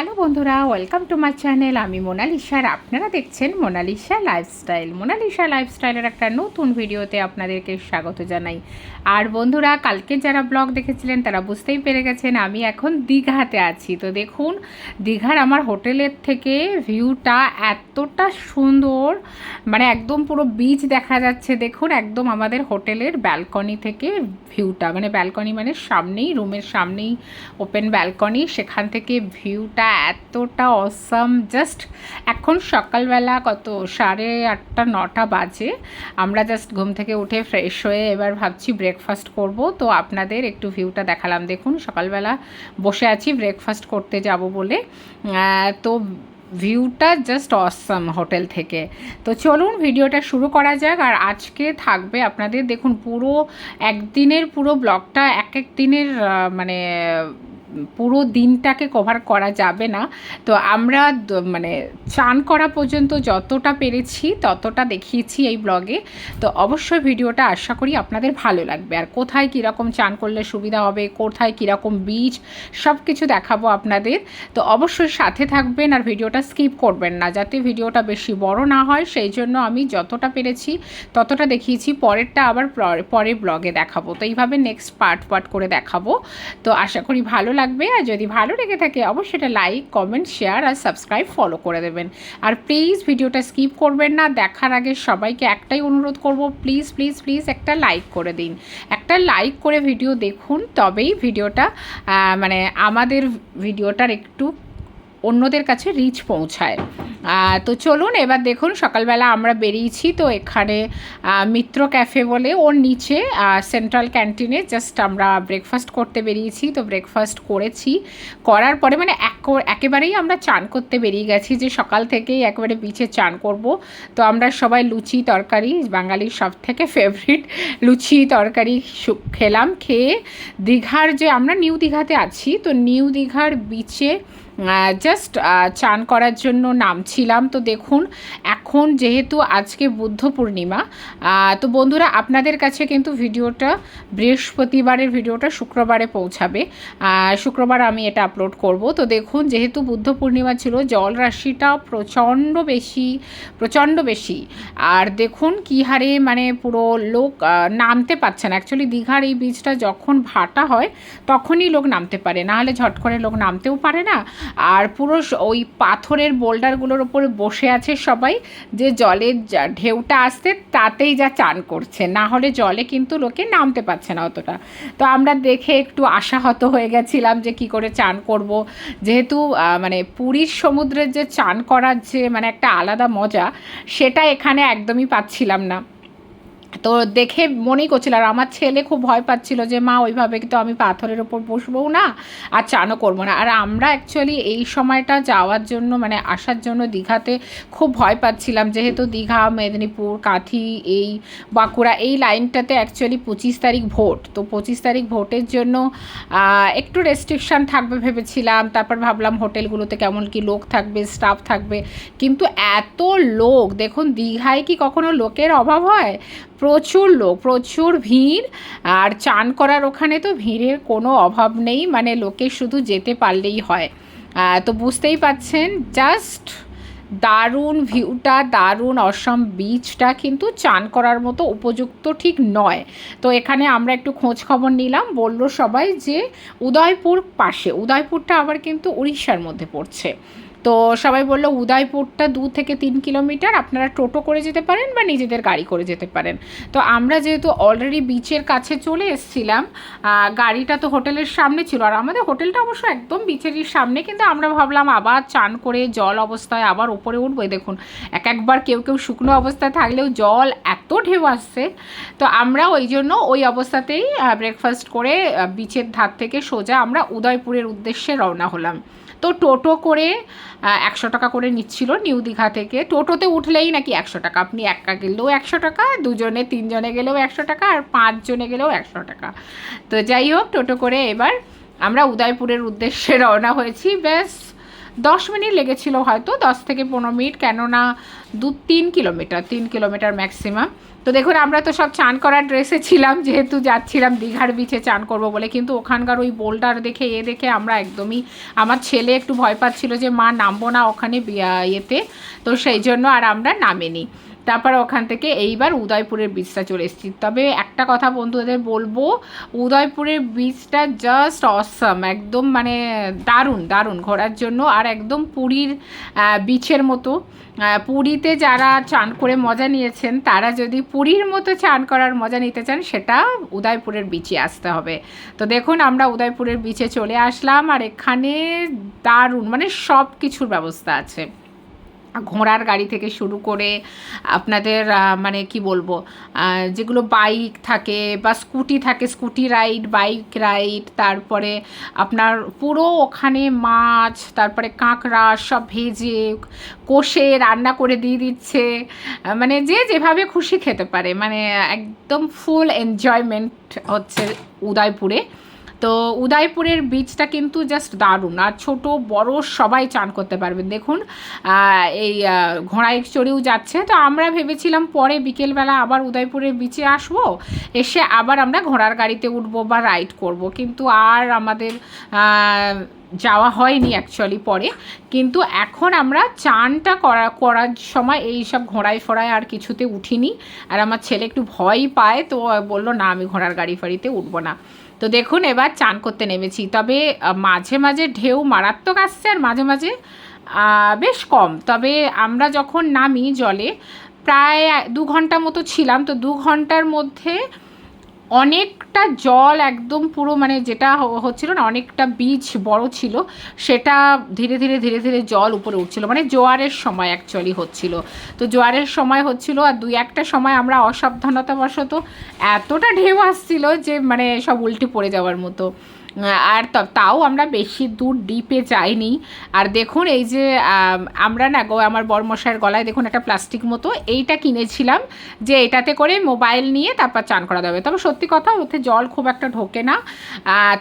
Hello বন্ধুরা welcome to my channel আমি মোনালিসা আর আপনারা দেখছেন মোনালিসা লাইফস্টাইল মোনালিসা লাইফস্টাইলের একটা নতুন ভিডিওতে আপনাদেরকে স্বাগত জানাই। আর বন্ধুরা, কালকে যারা ব্লগ দেখেছিলেন, তারা বুঝতেই পেরে গেছেন, আমি এখন দীঘাতে আছি। তো দেখুন, দীঘার আমার হোটেলের থেকে ভিউটা এতটা সুন্দর মানে একদম পুরো বিচ দেখা যাচ্ছে। দেখুন, একদম আমাদের হোটেলের ব্যালকনি থেকে ভিউটা মানে ব্যালকনি মানে সামনেই রুমের সামনেই ওপেন ব্যালকনি সেখান থেকে ভিউটা এতটা অসাম জাস্ট এখন সকালবেলা কত? সাড়ে আটটা, নটা বাজে। আমরা জাস্ট ঘুম থেকে উঠে ফ্রেশ হয়ে এবার ভাবছি ব্রেকফাস্ট করব। তো আপনাদের একটু ভিউটা দেখালাম। দেখুন, সকালবেলা বসে আছি ব্রেকফাস্ট করতে যাব বলে। তো ভিউটা জাস্ট অসাম হোটেল থেকে। তো চলুন, ভিডিওটা শুরু করা যাক। আর আজকে থাকবে আপনাদের, দেখুন, পুরো একদিনের পুরো ব্লগটা এক এক দিনের মানে পুরো দিনটাকে কভার করা যাবে না। তো আমরা মানে চান করা পর্যন্ত যতটা পেরেছি ততটা দেখিয়েছি এই ব্লগে তো অবশ্যই ভিডিওটা আশা করি আপনাদের ভালো লাগবে। আর কোথায় কীরকম চান করলে সুবিধা হবে, কোথায় কীরকম বীজ সব কিছু দেখাবো আপনাদের। তো অবশ্যই সাথে থাকবেন আর ভিডিওটা স্কিপ করবেন না, যাতে ভিডিওটা বেশি বড় না হয়। সেই জন্য আমি যতটা পেরেছি ততটা দেখিয়েছি। পরেরটা আবার পরে- ব্লগে দেখাবো। তো এইভাবে নেক্সট পার্ট পার্ট করে দেখাবো। তো আশা করি ভালো লাগবে আর যদি ভালো লেগে থাকে অবশ্যই এটা লাইক কমেন্ট শেয়ার আর সাবস্ক্রাইব ফলো করে দেবেন। আর প্লিজ ভিডিওটা স্কিপ করবেন না। দেখার আগে সবাইকে একটাই অনুরোধ করব প্লিজ প্লিজ প্লিজ একটা লাইক করে দিন। একটা লাইক করে ভিডিও দেখুন, তবেই ভিডিওটা মানে আমাদের ভিডিওটার একটু অন্যদের কাছে রিচ পৌঁছায়। তো চলুন, এবার দেখুন, সকালবেলা আমরা বেরিয়েছি, তো এখানে মিত্র ক্যাফে বলে ওর নিচে সেন্ট্রাল ক্যান্টিনে জাস্ট আমরা ব্রেকফাস্ট করতে বেরিয়েছি, তো ব্রেকফাস্ট করেছি। করার পরে মানে এক- একেবারেই আমরা চান করতে বেরিয়ে গেছি যে সকাল থেকেই একেবারে বিচে চান করব। তো আমরা সবাই লুচি তরকারি, বাঙালির সব থেকে ফেভারিট লুচি তরকারি খেলাম, খেয়ে দীঘার যে আমরা নিউ দীঘাতে আছি, তো নিউ দীঘার বিচে জাস্ট চান করার জন্য নামছিলাম। তো দেখুন, এখন যেহেতু আজকে বুদ্ধ পূর্ণিমা তো বন্ধুরা আপনাদের কাছে কিন্তু ভিডিওটা বৃহস্পতিবারের ভিডিওটা শুক্রবারে পৌঁছাবে। শুক্রবার আমি এটা আপলোড করব। তো দেখুন, যেহেতু বুদ্ধ পূর্ণিমা ছিল, জল রাশিটা প্রচণ্ড বেশি প্রচণ্ড বেশি। আর দেখুন কী হারে মানে পুরো লোক নামতে পারছে না। অ্যাকচুয়ালি দীঘার এই বীজটা যখন ভাটা হয়, তখনই লোক নামতে পারে। না হলে ঝট করে লোক নামতেও পারে না। আর পুরো ওই পাথরের বোল্ডারগুলোর ওপরে বসে আছে সবাই। যে জলের ঢেউটা আসতে তাতেই যা চান করছে। না হলে জলে কিন্তু লোকে নামতে পারছে না অতটা। তো আমরা দেখে একটু আশাহত হয়ে গেছিলাম যে কি করে চান করব। যেহেতু মানে পুরীর সমুদ্রের যে চান করার যে মানে একটা আলাদা মজা, সেটা এখানে একদমই পাচ্ছিলাম না। তো দেখে মনেই করছিল, আর আমার ছেলে খুব ভয় পাচ্ছিল যে, মা, ওইভাবে তো আমি পাথরের ওপর বসবো না আর চানও করব না। আর আমরা অ্যাকচুয়ালি এই সময়টা যাওয়ার জন্য মানে আসার জন্য দীঘাতে খুব ভয় পাচ্ছিলাম। যেহেতু দীঘা, মেদিনীপুর, কাঁথি, এই বাঁকুড়া, এই লাইনটাতে অ্যাকচুয়ালি পঁচিশ তারিখ ভোট। তো পঁচিশ তারিখ ভোটের জন্য একটু রেস্ট্রিকশান থাকবে ভেবেছিলাম। তারপর ভাবলাম হোটেলগুলোতে কেমন কি লোক থাকবে স্টাফ থাকবে। কিন্তু এত লোক, দেখুন দীঘায় কি কখনো লোকের অভাব হয়? প্রচুর লোক, প্রচুর ভিড়। আর চান করার ওখানে তো ভিড়ের কোনো অভাব নেই মানে লোকে শুধু যেতে পারলেই হয়। তো বুঝতেই পাচ্ছেন, জাস্ট দারুণ ভিউটা, দারুণ অসম বিচটা কিন্তু চান করার মতো উপযুক্ত ঠিক নয়। তো এখানে আমরা একটু খোঁজ খবর নিলাম, বলল সবাই যে উদয়পুর পাশে, উদয়পুরটা আবার কিন্তু উড়িষ্যার মধ্যে পড়ছে। তো সবাই বলল, উদয়পুরটা দু থেকে তিন কিলোমিটার, আপনারা টোটো করে যেতে পারেন বা নিজেদের গাড়ি করে যেতে পারেন। তো আমরা যেহেতু অলরেডি বিচের কাছে চলে এসেছিলাম গাড়িটা তো হোটেলের সামনে ছিল। আর আমাদের হোটেলটা অবশ্য একদম বিচেরই সামনে, কিন্তু আমরা ভাবলাম আবার চান করে জল অবস্থায় আবার ওপরে উঠবো। দেখুন, এক একবার কেউ কেউ শুকনো অবস্থায় থাকলেও জল এত ঢেউ আসছে। তো আমরা ওই জন্য ওই অবস্থাতেই ব্রেকফাস্ট করে বিচের ধার থেকে সোজা আমরা উদয়পুরের উদ্দেশ্যে রওনা হলাম। তো টোটো করে একশো টাকা করে নিচ্ছিল নিউ দীঘা থেকে। টোটোতে উঠলেই নাকি একশো টাকা। আপনি একা গেলেও একশো টাকা, দুজনে, তিনজনে গেলেও একশো টাকা, আর পাঁচজনে গেলেও একশো টাকা। তো যাই হোক, টোটো করে এবার আমরা উদয়পুরের উদ্দেশ্যে রওনা হয়েছি। ব্যাস দশ মিনিট লেগেছিল হয়তো, দশ থেকে পনেরো মিনিট, কেননা দু তিন কিলোমিটার তিন কিলোমিটার ম্যাক্সিমাম। তো দেখুন, আমরা তো সব চান করার ড্রেসে ছিলাম, যেহেতু যাচ্ছিলাম দীঘার বিচে চান করব বলে, কিন্তু ওখানকার ওই বোল্ডার দেখে, এ দেখে আমরা একদমই, আমার ছেলে একটু ভয় পাচ্ছিল যে, মা, নামবো না ওখানে ইয়েতে। তো সেই জন্য আর আমরা নামিনি। তারপর ওখান থেকে এইবার উদয়পুরের বীচটা চলে এসেছি। তবে একটা কথা বন্ধুদের বলব, উদয়পুরের বীচটা জাস্ট অসম একদম মানে দারুণ দারুণ ঘোরার জন্য। আর একদম পুরীর বিচের মতো। পুরীতে যারা চান করে মজা নিয়েছেন, তারা যদি পুরীর মতো চান করার মজা নিতে চান, সেটা উদয়পুরের বিচে আসতে হবে। তো দেখুন, আমরা উদয়পুরের বিচে চলে আসলাম, আর এখানে দারুণ মানে সব কিছুর ব্যবস্থা আছে। ঘোড়ার গাড়ি থেকে শুরু করে আপনাদের মানে কি বলব যেগুলো বাইক থাকে বা স্কুটি থাকে স্কুটি রাইড বাইক রাইড তারপরে আপনার পুরো ওখানে মাছ, তারপরে কাঁকড়া সব ভেজে, কষে, রান্না করে দিয়ে দিচ্ছে মানে যে যেভাবে খুশি খেতে পারে। মানে একদম ফুল এনজয়মেন্ট হচ্ছে উদয়পুরে। তো উদয়পুরের বীচটা কিন্তু জাস্ট দারুণ। আর ছোট, বড় সবাই চান করতে পারবেন। দেখুন এই ঘোড়ায় চড়েও যাচ্ছে। তো আমরা ভেবেছিলাম পরে বিকেলবেলা আবার উদয়পুরের বিচে আসব। এসে আবার আমরা ঘোড়ার গাড়িতে উঠবো বা রাইড করব। কিন্তু আর আমাদের যাওয়া হয়নি অ্যাকচুয়ালি পরে। কিন্তু এখন আমরা চানটা করা, করার সময় এই সব ঘোড়ায় ফোড়ায় আর কিছুতে উঠিনি। আর আমার ছেলে একটু ভয় পায়, তো বলল, না, আমি ঘোড়ার গাড়ি ফাড়িতে উঠবো না। তো দেখুন, এবার চান করতে নেমেছি। তবে মাঝে মাঝে ঢেউ মারাত্মক আসছে আর মাঝে মাঝে বেশ কম। তবে আমরা যখন নামি জলে, প্রায় দু ঘণ্টা মতো ছিলাম। তো দু ঘণ্টার মধ্যে অনেকটা জল একদম পুরো মানে যেটা হচ্ছিল না, অনেকটা বীজ বড় ছিল, সেটা ধীরে ধীরে ধীরে ধীরে জল উপরে উঠছিল। মানে জোয়ারের সময় অ্যাকচুয়ালি হচ্ছিল। তো জোয়ারের সময় হচ্ছিল আর দুই একটা সময় আমরা অসাবধানতাবশত এতটা ঢেউ আসছিল যে মানে সব উল্টে পড়ে যাওয়ার মতো। আর তাও আমরা বেশি দূর ডিপে যাইনি। আর দেখুন, এই যে আমরা না গো, আমার বরমশাইয়ের গলায় দেখুন একটা প্লাস্টিক মতো, এইটা কিনেছিলাম যে এটাতে করে মোবাইল নিয়ে তারপর চান করা যাবে তবে সত্যি কথা, ওতে জল খুব একটা ঢোকে না।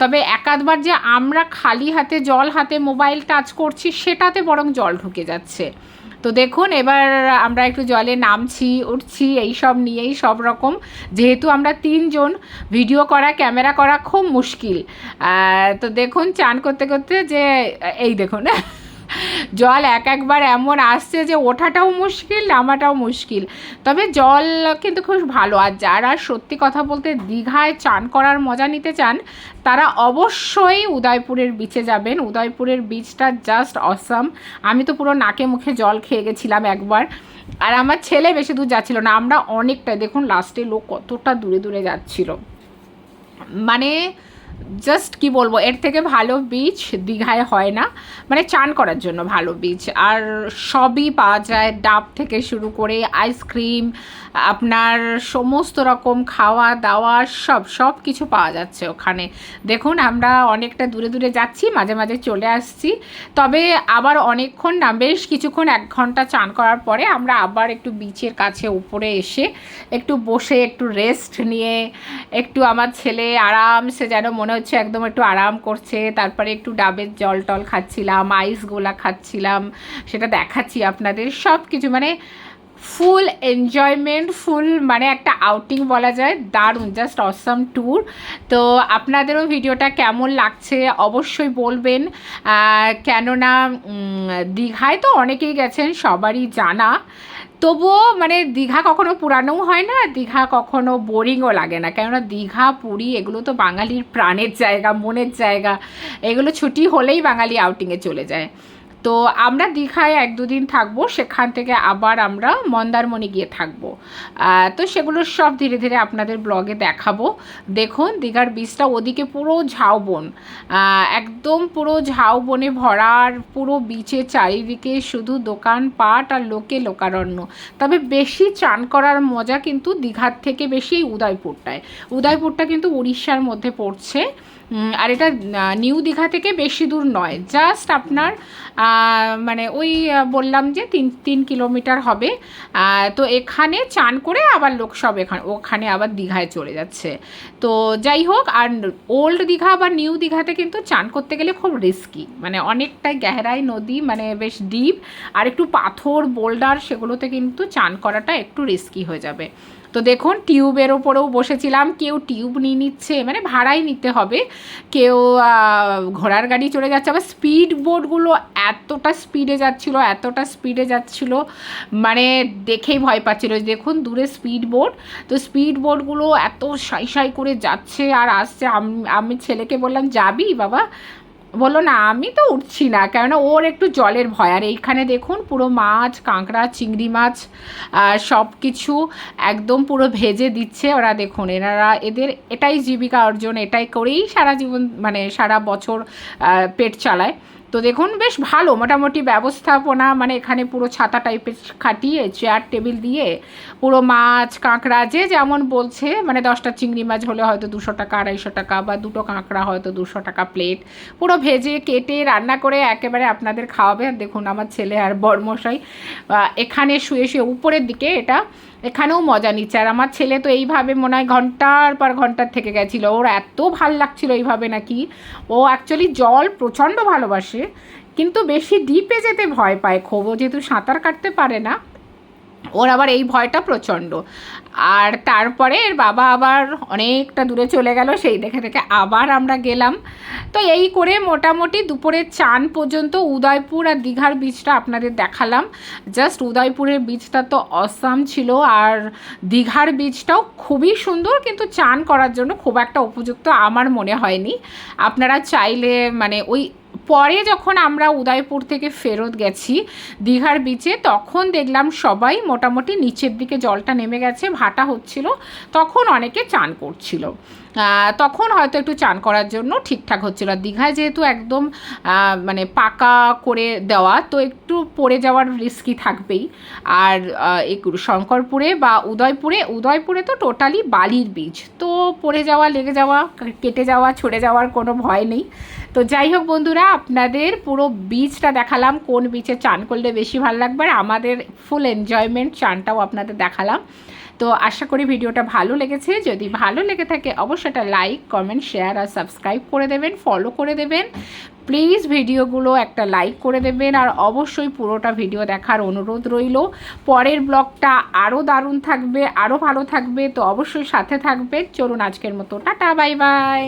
তবে একাধবার যে আমরা খালি হাতে, জল হাতে মোবাইল টাচ করছি, সেটাতে বরং জল ঢুকে যাচ্ছে। তো দেখুন, এবার আমরা একটু জলে নামছি, উঠছি এই সব নিয়েই সব রকম। যেহেতু আমরা তিনজন, ভিডিও করা, ক্যামেরা করা খুব মুশকিল। তো দেখুন, চান করতে করতে যে, এই দেখুন জল এক একবার এমন আসছে যে ওঠাটাও মুশকিল, নামাটাও মুশকিল। তবে জল কিন্তু খুব ভালো। আর যারা সত্যি কথা বলতে দীঘায় চান করার মজা নিতে চান, তারা অবশ্যই উদয়পুরের বিচে যাবেন। উদয়পুরের বিচটা জাস্ট অসাম আমি তো পুরো নাকে মুখে জল খেয়ে গেছিলাম একবার। আর আমার ছেলে বেশি দূর যাচ্ছিল না। আমরা অনেকটাই, দেখুন লাস্টে লোক কতটা দূরে দূরে যাচ্ছিল। মানে জাস্ট কি বলব, এর থেকে ভালো বিচ দীঘায় হয় না। মানে চান করার জন্য ভালো বিচ আর সবই পাওয়া যায় ডাব থেকে শুরু করে আইসক্রিম আপনার সমস্ত রকম খাওয়া দাওয়া সব সব কিছু পাওয়া যাচ্ছে ওখানে। দেখুন, আমরা অনেকটা দূরে দূরে যাচ্ছি, মাঝে মাঝে চলে আসছি। তবে আবার অনেকক্ষণ না, বেশ কিছুক্ষণ এক ঘণ্টা চান করার পরে আমরা আবার একটু বিচের কাছে উপরে এসে একটু বসে একটু রেস্ট নিয়ে একটু আমার ছেলে আরামসে যেন মনে হচ্ছে একদম একটু আরাম করছে। তারপরে একটু ডাবের জল টল খাচ্ছিলাম আইসগোলা খাচ্ছিলাম, সেটা দেখাচ্ছি আপনাদের। সব কিছু মানে ফুল এনজয়মেন্ট ফুল মানে একটা আউটিং বলা যায়। দারুণ জাস্ট অসাম ট্যুর তো আপনাদেরও ভিডিওটা কেমন লাগছে অবশ্যই বলবেন। কেননা দীঘায় তো অনেকেই গেছেন, সবারই জানা। তবুও মানে দীঘা কখনো পুরানোও হয় না, দীঘা কখনো বোরিংও লাগে না। কেননা দীঘা, পুরী এগুলো তো বাঙালির প্রাণের জায়গা, মনের জায়গা। এগুলো ছুটি হলেই বাঙালি আউটিংয়ে চলে যায়। তো আমরা দীঘায় এক দুদিন থাকব, সেখান থেকে আবার আমরা মন্দারমণি গিয়ে থাকব। তো সেগুলো সব ধীরে ধীরে আপনাদের ব্লগে দেখাবো। দেখুন, দীঘার বীজটা ওদিকে পুরো ঝাউবন একদম পুরো ঝাউবনে ভরার পুরো বিচে চারিদিকে শুধু দোকানপাট আর লোকে লোকারণ্য। তবে বেশি চান করার মজা কিন্তু দীঘার থেকে বেশি উদয়পুরটায়। উদয়পুরটা কিন্তু উড়িষ্যার মধ্যে পড়ছে। আর এটা নিউ দীঘা থেকে বেশি দূর নয় জাস্ট আপনার মানে ওই বললাম যে তিন তিন কিলোমিটার হবে তো এখানে চান করে আবার লোক সব এখানে, ওখানে আবার দীঘায় চলে যাচ্ছে। তো যাই হোক, আর ওল্ড দীঘা বা নিউ দীঘাতে কিন্তু চান করতে গেলে খুব রিস্কি মানে অনেকটাই গেহরাই নদী মানে বেশ ডিপ আর একটু পাথর বোল্ডার সেগুলোতে কিন্তু চান করাটা একটু রিস্কি হয়ে যাবে। তো দেখুন, টিউবের ওপরেও বসেছিলাম, কেউ টিউব নিয়ে নিচ্ছে মানে ভাড়াই নিতে হবে। কেউ ঘোড়ার গাড়ি চলে যাচ্ছে, আবার স্পিড বোটগুলো এতটা স্পিডে যাচ্ছিল, এতটা স্পিডে যাচ্ছিল মানে দেখেই ভয় পাচ্ছিল দেখুন, দূরে স্পিড বোট তো স্পিড বোটগুলো এত সাই সাই করে যাচ্ছে আর আসছে। আম- আমি ছেলেকে বললাম, যাবি বাবা? বলল, না, আমি তো উঠছি না, কেননা ওর একটু জলের ভয়। আর এইখানে দেখুন, পুরো মাছ, কাঁকড়া, চিংড়ি মাছ সব কিছু একদম পুরো ভেজে দিচ্ছে ওরা। দেখুন, এনারা এদের এটাই জীবিকা অর্জন, এটাই করেই সারা জীবন মানে সারা বছর পেট চালায়। তো দেখুন বেশ ভালো মোটামুটি ব্যবস্থাপনা মানে এখানে পুরো ছাতা টাইপের খাটিয়ে চেয়ার টেবিল দিয়ে পুরো মাছ কাঁকড়া যে যেমন বলছে মানে দশটা চিংড়ি মাছ হলে হয়তো দুশো টাকা আড়াইশো টাকা বা দুটো কাঁকড়া হয়তো দুশো টাকা প্লেট পুরো ভেজে কেটে রান্না করে একেবারে আপনাদের খাওয়াবে। আর দেখুন আমার ছেলে আর বড়মশাই আহ, এখানে শুয়ে শুয়ে উপরের দিকে এটা এখানেও মজা নিচ্ছে। আর আমার ছেলে তো এইভাবে মনে হয় ঘণ্টার পর ঘণ্টার থেকে গেছিল। ওর এত ভালো লাগছিল এইভাবে নাকি। ও অ্যাকচুয়ালি জল প্রচণ্ড ভালোবাসে, কিন্তু বেশি ডিপে যেতে ভয় পায়। খুব যেহেতু সাঁতার কাটতে পারে না ওর আবার এই ভয়টা প্রচণ্ড। আর তারপরে এর বাবা আবার অনেকটা দূরে চলে গেল, সেই দেখে দেখে আবার আমরা গেলাম। তো এই করে মোটামুটি দুপুরের চান পর্যন্ত উদয়পুর আর দীঘার বীচটা আপনাদের দেখালাম। জাস্ট উদয়পুরের বীচটা তো অসাম ছিল আর দীঘার বীচটাও খুবই সুন্দর, কিন্তু চান করার জন্য খুব একটা উপযুক্ত আমার মনে হয়নি। আপনারা চাইলে মানে ওই পরে যখন আমরা উদয়পুর থেকে ফেরত গেছি দীঘার বিচে তখন দেখলাম সবাই মোটামুটি নিচের দিকে জলটা নেমে গেছে, ভাটা হচ্ছিল, তখন অনেকে চান করছিল। তখন হয়তো একটু চান করার জন্য ঠিকঠাক হচ্ছিল। আর দীঘায় যেহেতু একদম মানে পাকা করে দেওয়া, তো একটু পড়ে যাওয়ার রিস্কি থাকবেই। আর শঙ্করপুরে বা উদয়পুরে উদয়পুরে তো টোটালি বালির বীজ। তো পড়ে যাওয়া, লেগে যাওয়া, কেটে যাওয়া, ছড়ে যাওয়ার কোনো ভয় নেই। তো যাই হোক বন্ধুরা, আপনাদের পুরো বীচটা দেখালাম, কোন বীচে চান করলে বেশি ভালো লাগবে। আর আমাদের ফুল এনজয়মেন্ট চানটাও আপনাদের দেখালাম। তো আশা করি ভিডিওটা ভালো লেগেছে। যদি ভালো লেগে থাকে, অবশ্যই একটা লাইক কমেন্ট শেয়ার আর সাবস্ক্রাইব করে দেবেন ফলো করে দেবেন। প্লিজ ভিডিওগুলো একটা লাইক করে দেবেন আর অবশ্যই পুরোটা ভিডিও দেখার অনুরোধ রইল। পরের ব্লগটা আরও দারুণ থাকবে, আরও ভালো থাকবে, তো অবশ্যই সাথে থাকবে চলুন আজকের মতো, টাটা বাই বাই